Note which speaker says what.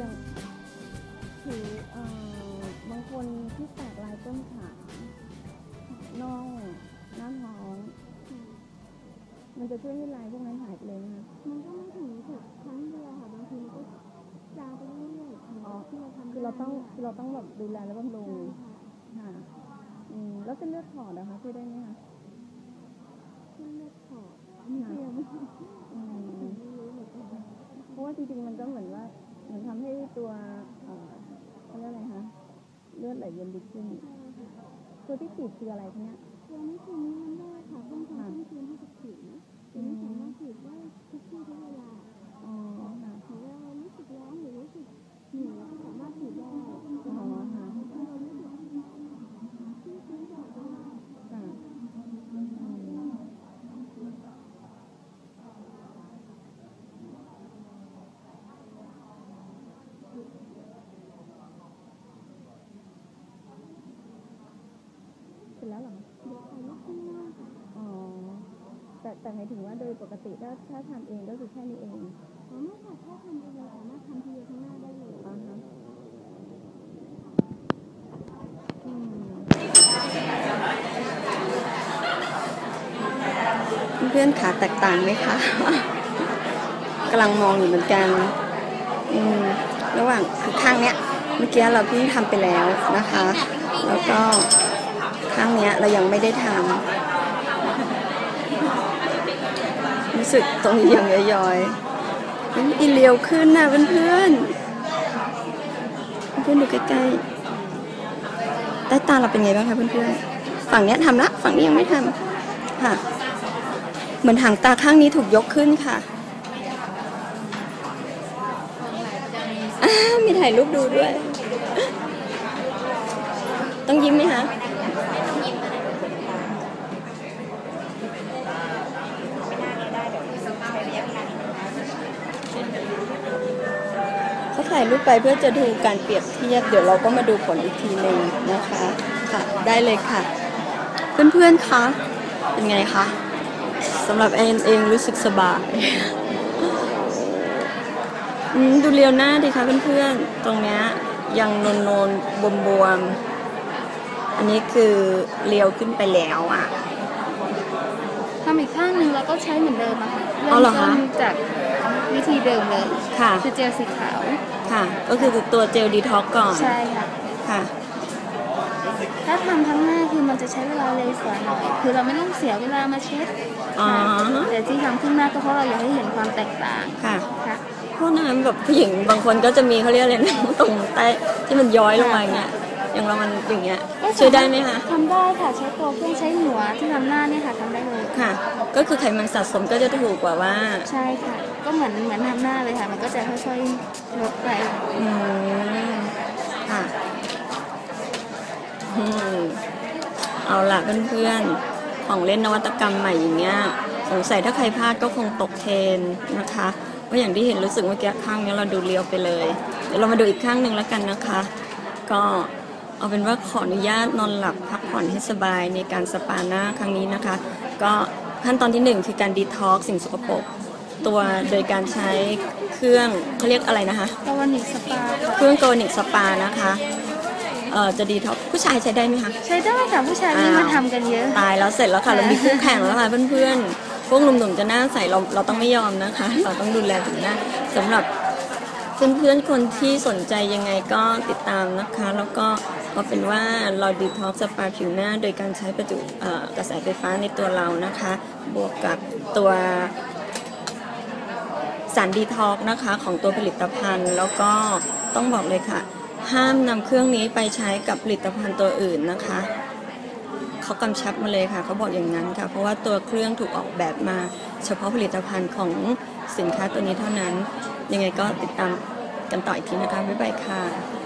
Speaker 1: อย
Speaker 2: ่างถือบางคนที่แตกลายต้นขาน่องหน้าท้องมัน
Speaker 1: จะช่วยให้ลายพวกนั้นหายเลยนะ
Speaker 3: มันก็ไม่ถึงถึงครั้งเดียวค่ะบางทีมันก็จางไปเรื่อยๆ
Speaker 1: อ๋อคือเราต้องคือเราต้องแบบดูแลแล้วบำรุง
Speaker 3: ค่ะ
Speaker 1: อืมแล้วเส้นเลือดถอดนะคะช่วยได้ไหมคะ
Speaker 3: เลือดถอดเพ
Speaker 1: ราะว่าจริงๆมันก็เหมือน ให้ตัวเอ่อเขาเรียกอะไรคะเลือดไหลเวียนดีขึ้น ตัวที่ฉีดคืออะไรคะเนี่ย
Speaker 3: ตัวนี้คือนี้มันได้ค่ะเพิ่งทำเพิ่งคืนให้กับผิวตัวนี้สามารถฉีดได้ทุกที่ทุกเวลา
Speaker 1: อ๋อค่ะ
Speaker 3: หรือว่าเรารู้สึกร้อนหรือรู้สึกเหนื่อยเราก็สามารถฉีดได้
Speaker 1: อ๋อค่ะ
Speaker 3: ถ้าเรารู้สึกที่พื้นแบบนี้
Speaker 1: ค่ะอืมเสร็จ แล้วเหรอคะ
Speaker 3: เด็กไปลุกขึ้นได้ค่ะ
Speaker 1: อ๋อ แต่แต่หมายถึงว่าโดยปกติถ้าถ้าทำเองก็คือแค่นี้เอง
Speaker 3: อ๋อไม่ค่ะถ้าทำเองเราสามารถทำทีเดียวทั้งหน้าได้เลย
Speaker 1: อ่าฮะอืม
Speaker 2: เพื่อนขาแตกต่างไหมคะกำลังมองอยู่เหมือนกัน อืม ระหว่างคือข้างเนี้ย เมื่อกี้เราเพิ่งทำไปแล้วนะคะ แล้วก็ ข้างเนี้ยเรายังไม่ได้ทำรู้สึกตรงนี้ยังย้อยๆมันอีเลียวขึ้นนะเพื่อนๆเพื่อนๆดูใกล้ๆใต้ตาเราเป็นไงบ้างคะเพื่อนๆฝั่งเนี้ยทำละฝั่งนี้ยังไม่ทำค่ะ เหมือนหางตาข้างนี้ถูกยกขึ้นค่ะอ่ามีถ่ายรูปดูด้วย ต้องยิ้มไหมคะ รูปไปเพื่อจะดูการเปรียบเทียบ เดี๋ยวเราก็มาดูผลอีกทีหนึ่งนะคะค่ะได้เลยค่ะ เพื่อนๆคะเป็นไงคะสำหรับแอนเองรู้สึกสบายอืมดูเรียวหน้าดิคะเพื่อนๆ ตรงเนี้ยยังโนนโนนบวมบวมๆอันนี้คือเรียวขึ้นไปแล้วอะ
Speaker 3: ทำอีกข้างหนึ่งเราก็ใช้เหมือนเดิมอะค่ะ
Speaker 2: อ๋อเหรอคะ
Speaker 3: มต้นจาก วิธีเดิมเลย
Speaker 2: ค่ะ
Speaker 3: คือเจลสีขาว
Speaker 2: ค่ะ ก็คือตัวเจลดีท็อกก่อน
Speaker 3: ใช่ค่ะ
Speaker 2: ค่ะ
Speaker 3: ถ้าทำทั้งหน้าคือมันจะใช้เวลาเร็วกว่าหน่อย คือเราไม่ต้องเสียเวลามาเช็ด
Speaker 2: อ๋อ
Speaker 3: ค่ะแต่ที่ทำขึ้นหน้าก็เพราะเราอยากให้เห็นความแตกต่าง
Speaker 2: ค่ะ
Speaker 3: ค่ะ
Speaker 2: พวกนั้นแบบผู้หญิงบางคนก็จะมีเขาเรียกอะไรนะตรงใต้ที่มันย้อยลงมาอย่างเงี้ย อย่างเรามันอย่างเงี้ยช่วยได้ไหมคะ
Speaker 3: ทำได้ค่ะใช้ตัวเครื่องใช้หัวที่ทำหน้าเนี่ยค่ะทำได้เลย
Speaker 2: ค่ะ ก็คือไขมันสะสมก็จะถูกกว่าว่า
Speaker 3: ใช่ค่ะ ก็เหมือนเหมือนทำหน้าเลยค่ะ มันก็จะค่อยๆลดไป
Speaker 2: อืมค่ะอืมเอาล่ะเพื่อนๆของเล่นนวัตกรรมใหม่อย่างเงี้ยสงสัยถ้าใครพลาดก็คงตกเทรนนะคะเพราะอย่างที่เห็นรู้สึกเมื่อกี้ข้างนี้เราดูเลียวไปเลย เดี๋ยวเรามาดูอีกข้างหนึ่งแล้วกันนะคะ ก็ เอาเป็นว่าขออนุญาตนอนหลับพักผ่อนให้สบายในการสปาหน้าครั้งนี้นะคะ ก็ขั้นตอนที่หนึ่งคือการดีท็อกสิ่งสกปรกตัวโดยการใช้เครื่องเขาเรียกอะไรนะคะ
Speaker 3: ตะวันนิกสปาค่ะ
Speaker 2: เครื่องโกนิกสปานะคะเอ่อจะดีท็อกผู้ชายใช้ได้ไหมคะ
Speaker 3: ใช้ได้ค่ะผู้ชายนี่
Speaker 2: อ้าว
Speaker 3: มาทำกันเยอะ
Speaker 2: ตายแล้วเสร็จแล้วค่ะเรามีคู่แข่งแล้วค่ะเพื่อนๆพวกหนุ่มๆจะหน้าใสเราเราต้องไม่ยอมนะคะ เราต้องดูแลถึงหน้าสำหรับเพื่อนๆคนที่สนใจยังไงก็ติดตามนะคะ แล้วก็ เอาเป็นว่าเราดีท็อกสปาผิวหน้า โดยการใช้ประจุกระแสไฟฟ้าในตัวเรานะคะ บวกกับตัวสารดีท็อกนะคะของตัวผลิตภัณฑ์ แล้วก็ต้องบอกเลยค่ะ ห้ามนำเครื่องนี้ไปใช้กับผลิตภัณฑ์ตัวอื่นนะคะเขากำชับมาเลยค่ะเขาบอกอย่างนั้นค่ะ เพราะว่าตัวเครื่องถูกออกแบบมา เฉพาะผลิตภัณฑ์ของสินค้าตัวนี้เท่านั้น ยังไงก็ติดตามกันต่ออีกทีนะคะบ๊ายบายค่ะ